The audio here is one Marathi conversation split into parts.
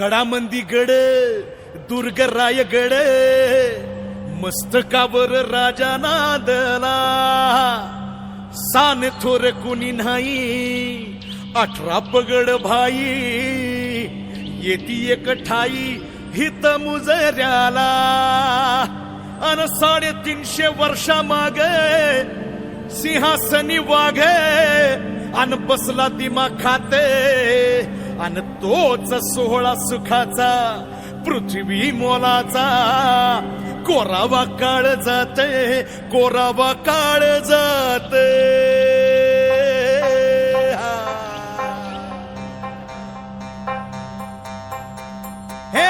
गडामंदी गड दुर्ग रायगड मस्तकावर राजा नादला सान थोर कुणी नाही अठरा पगड भाई. येती एक ठाई हित मुजऱ्याला. अन साडेतीनशे वर्षा माग सिंहासनी वाघ. अन बसला दिमा खाते आणि तोच सोहळा सुखाचा पृथ्वी मोलाचा. कोरावा काळ जाते कोरावा काळ जाते. हे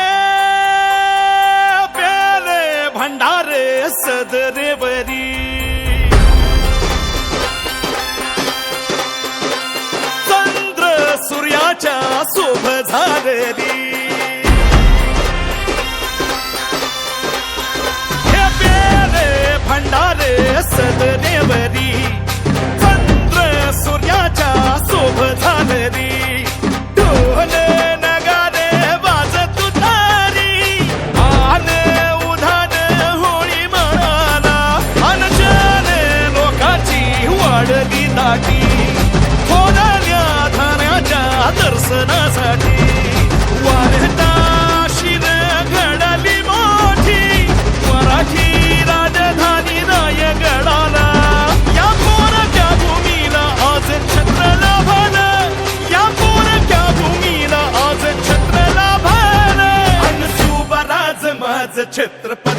प्याले भंडारे सदरेवरी शोभ झालेली. दर्शनासाठी. वाढता शिर घडली मोठी. मराठी राजधानी रायगडाला. या कोणत्या भूमीला आज छत्र लाभला या कोणत्या भूमीला आज छत्र लाभला आणि माझ छत्रपती.